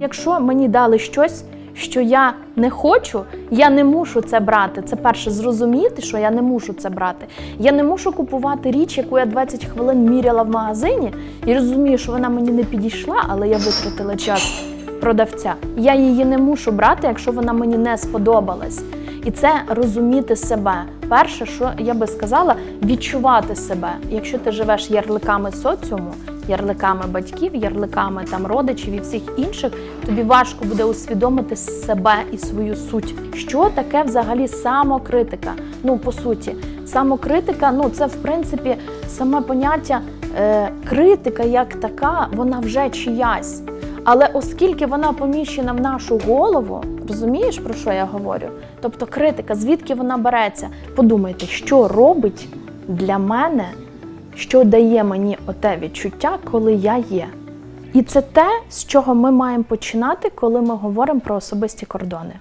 Якщо мені дали щось, що я не хочу, я не мушу це брати. Це перше зрозуміти, що я не мушу це брати. Я не мушу купувати річ, яку я 20 хвилин міряла в магазині, і розумію, що вона мені не підійшла, але я витратила час продавця. Я її не мушу брати, якщо вона мені не сподобалась. І це розуміти себе. Перше, що я би сказала, відчувати себе. Якщо ти живеш ярликами соціуму, ярликами батьків, ярликами там родичів і всіх інших, тобі важко буде усвідомити себе і свою суть. Що таке взагалі самокритика? Ну, по суті, самокритика, ну це в принципі саме поняття е, критика як така, вона вже чиясь. Але оскільки вона поміщена в нашу голову, розумієш про що я говорю? Тобто критика, звідки вона береться? Подумайте, що робить для мене, що дає мені оте відчуття, коли я є. І це те, з чого ми маємо починати, коли ми говоримо про особисті кордони.